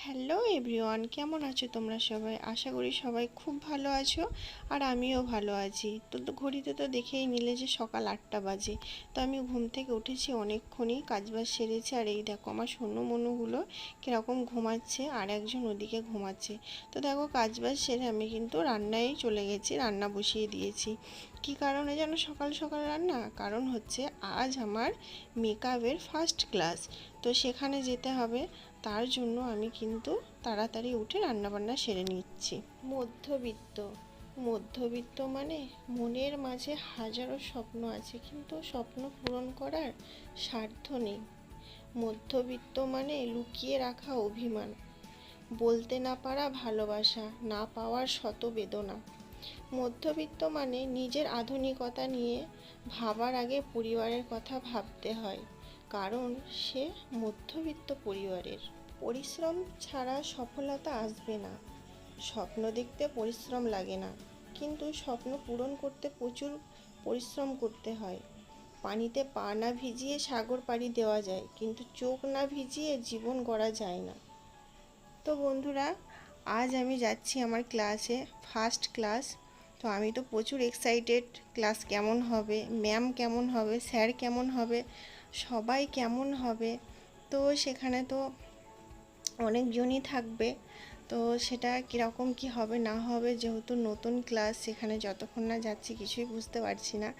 Hello everyone, কেমন আছো তোমরা সবাই? আশা করি সবাই খুব ভালো আছো আর আমিও ভালো আছি। তো ঘড়িতে তো দেখেই নিলে যে সকাল আটটা বাজে। তো আমি ঘুম থেকে উঠেছি অনেকক্ষণই কাজবাজ সেরেছি আর এই দেখো আমার সোনু মনুগুলো কীরকম ঘুমাচ্ছে আর একজন ওদিকে ঘুমাচ্ছে। তো দেখো কাজবাজ সেরে আমি কিন্তু রান্নায় চলে গেছি, রান্না বসিয়ে দিয়েছি। কী কারণে যেন সকাল সকাল রান্না? কারণ হচ্ছে আজ আমার মেকআপের ফার্স্ট ক্লাস। তো সেখানে যেতে হবে, তার জন্য আমি কিন্তু তাড়াতাড়ি উঠে রান্নাবান্না সেরে নিচ্ছি। মধ্যবিত্ত। মধ্যবিত্ত মানে মনের মাঝে হাজারো স্বপ্ন আছে, কিন্তু স্বপ্ন পূরণ করার সাধ্য নেই। মধ্যবিত্ত মানে লুকিয়ে রাখা অভিমান, বলতে না পারা ভালোবাসা, না পাওয়ার শত বেদনা। মধ্যবিত্ত মানে নিজের আধুনিকতা নিয়ে ভাবার আগে পরিবারের কথা ভাবতে হয়, কারণ সে মধ্যবিত্ত পরিবারের। পরিশ্রম ছাড়া সফলতা আসবে না। স্বপ্ন দেখতে পরিশ্রম লাগে না, কিন্তু স্বপ্ন পূরণ করতে প্রচুর পরিশ্রম করতে হয়। পানিতে পা না ভিজিয়ে সাগর পাড়ি দেওয়া যায়, কিন্তু চোখ না ভিজিয়ে জীবন গড়া যায় না। তো বন্ধুরা, আজ আমি যাচ্ছি আমার ক্লাসে ফার্স্ট ক্লাস তো আমি তো প্রচুর এক্সাইটেড ক্লাস কেমন হবে ম্যাম কেমন হবে স্যার কেমন হবে, সবাই কেমন হবে, তো সেখানে তো অনেকজনই থাকবে। তো সেটা কীরকম কি হবে না হবে, যেহেতু নতুন ক্লাস, সেখানে যতক্ষণ না যাচ্ছি কিছুই বুঝতে পারছি না।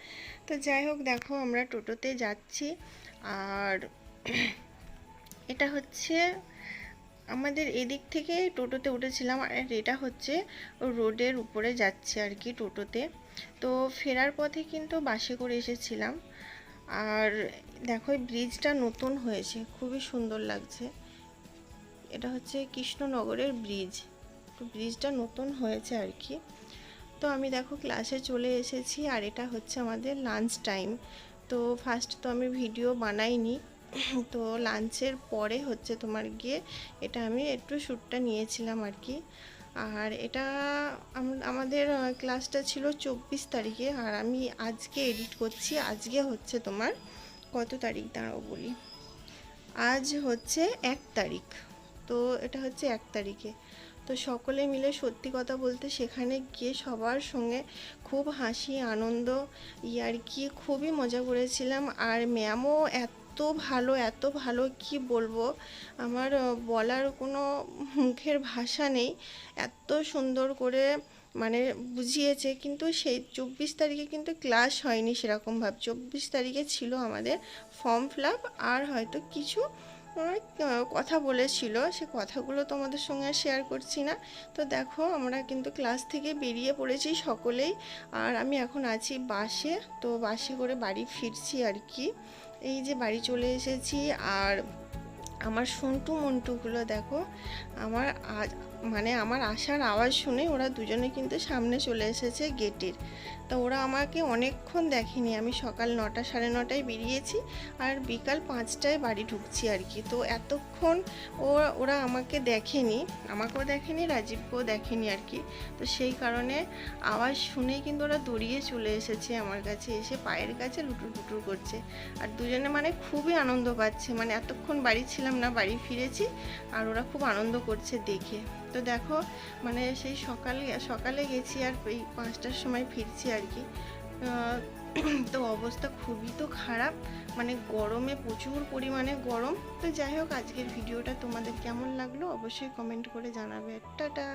তো যাই হোক, দেখো আমরা টোটোতে যাচ্ছি। আর এটা হচ্ছে, আমাদের এদিক থেকে টোটোতে উঠেছিলাম, আর এটা হচ্ছে রোডের উপরে যাচ্ছে আর কি টোটোতে। তো ফেরার পথে কিন্তু বাসে করে এসেছিলাম। আর দেখো ব্রিজটা নতুন হয়েছে, খুবই সুন্দর লাগছে। এটা হচ্ছে কৃষ্ণনগরের ব্রিজ। তো ব্রিজটা নতুন হয়েছে আর কি। তো আমি দেখো ক্লাসে চলে এসেছি আর এটা হচ্ছে আমাদের লাঞ্চ টাইম তো ফার্স্ট তো আমি ভিডিও বানাইনি। তো লাঞ্চের পরে হচ্ছে তোমার গিয়ে এটা আমি একটু শ্যুটটা নিয়েছিলাম আর কি। আর এটা আমাদের ক্লাসটা ছিল চব্বিশ তারিখে আর আমি আজকে এডিট করছি। আজকে হচ্ছে তোমার কত তারিখ? দাঁড়াও বলি। আজ হচ্ছে এক তারিখ। তো এটা হচ্ছে এক তারিখে। তো সকলে মিলে সত্যি কথা বলতে সেখানে গিয়ে সবার সঙ্গে খুব হাসি, আনন্দ আর ইয়ার্কি খুবই মজা করেছিলাম। আর ম্যামও এত ভালো এত ভালো কি বলব? আমার বলার কোনো মুখের ভাষা নেই। এত সুন্দর করে মানে বুঝিয়েছে, কিন্তু সেই চব্বিশ তারিখে কিন্তু ক্লাস হয়নি সেরকমভাবে চব্বিশ তারিখে ছিল আমাদের ফর্ম ফিল আর হয়তো কিছু কথা বলেছিল। সে কথাগুলো তোমাদের সঙ্গে শেয়ার করছি না। তো দেখো, আমরা কিন্তু ক্লাস থেকে বেরিয়ে পড়েছি সকলেই। আর আমি এখন আছি বাসে। তো বাসে করে বাড়ি ফিরছি আর কি। এই যে বাড়ি চলে এসেছি। আর আমার সন্টু মন্টুগুলো দেখো, আমার আজ মানে আমার আসার আওয়াজ শুনে ওরা দুজনে কিন্তু সামনে চলে এসেছে গেটের। তো ওরা আমাকে অনেকক্ষণ দেখেনি। আমি সকাল নটা, সাড়ে নটায় বেরিয়েছি আর বিকাল পাঁচটায় বাড়ি ঢুকছি আর কি। তো এতক্ষণ ও, ওরা আমাকে দেখেনি, আমাকেও দেখেনি, রাজীবকেও দেখেনি আর কি। তো সেই কারণে আওয়াজ শুনেই কিন্তু ওরা দৌড়িয়ে চলে এসেছে আমার কাছে। এসে পায়ের কাছে লুটুর পুটুর করছে। আর দুজনে মানে খুবই আনন্দ পাচ্ছে। মানে এতক্ষণ বাড়ি ছিলাম না, বাড়ি ফিরেছি আর ওরা খুব আনন্দ করছে দেখে। তো দেখো মানে সেই সকালে সকালে গেছি আর এই পাঁচটার সময় ফিরছি আর কি। তো অবস্থা খুবই তো খারাপ। মানে গরমে প্রচুর পরিমাণে গরম। তো যাই হোক, আজকের ভিডিওটা তোমাদের কেমন লাগল অবশ্যই কমেন্ট করে জানাবে। টাটা!